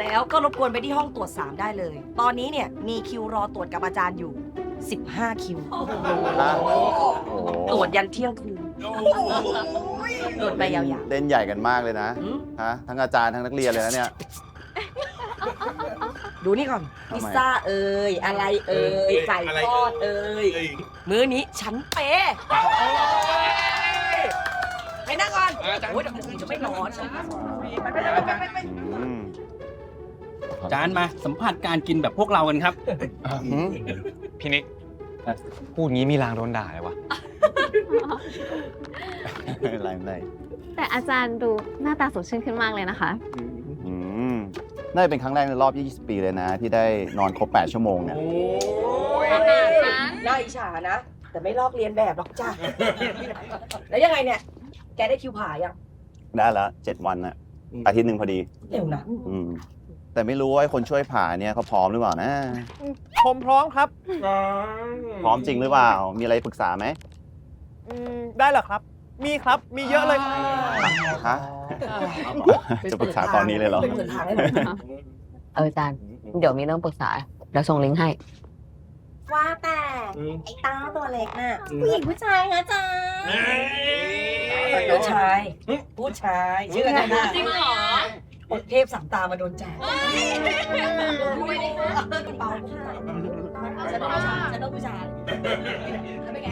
แล้วก็รบกวนไปที่ห้องตรวจ 3 ได้เลย ตอนนี้เนี่ยมีคิวรอตรวจกับอาจารย์อยู่ 15 คิวฮะโอ้โหตรวจยันเที่ยงคืนตรวจไปยาวเล่นใหญ่กันมากเลยนะๆหืมฮะทั้งอาจารย์ทั้งนักเรียนเลยนะเนี่ย ดูนี่ก่อนทำไม พิซซ่าเอ่ยอะไรเอ่ยไก่ทอดเอ่ยมื้อนี้ฉันเปย์ไปนั่งก่อนโอ้ย เดี๋ยวผมจะไม่นอนฉันไปไปไปไปไปอืมจานมาสัมผัสการกินแบบพวกเรากันครับหืมพี่นิกพูดงี้มีรางโดนด่าเลยวะไม่เป็นไรไม่เป็นไรแต่อาจารย์ดูหน้าตาสดชื่นขึ้นมากเลยนะคะ อืมน่าจะเป็นครั้งแรกในรอบ 20 ปีเลยนะ ที่ได้นอนครบ 8 ชั่วโมงเนี่ยน่าอิจฉานะ แต่ไม่ลอกเรียนแบบหรอกจ้าแล้วยังไงเนี่ย แกได้คิวผ่ายัง ได้แล้วเจ็ดวันน่ะอาทิตย์หนึ่งพอดี เร็วนะอืม แต่ไม่รู้ว่าไอ้คนช่วยผ่าเนี่ยเขาพร้อมหรือเปล่านะ ผมพร้อมครับพร้อมจริงหรือเปล่า มีอะไรปรึกษาไหมอืมได้เหรอครับ มีครับ มีเยอะเลยฮะจะปรึกษาตอนนี้เลยเหรอ เป็นหมื่นทางให้หน่อย เอออาจารย์ เดี๋ยวมีเรื่องปรึกษาเดี๋ยวส่งลิงก์ให้ ว่าแต่ไอ้ต้าตัวเล็กน่ะผู้หญิงผู้ชายนะจ๊ะผู้ชาย ผู้ชาย ชื่ออะไรนะจริงเหรอองค์เทพสามตามาโดนแจกไม่ได้ค่ะเบาผู้ชายฉันต้องผู้ชายฉันต้องผู้ชายแล้วเป็นไง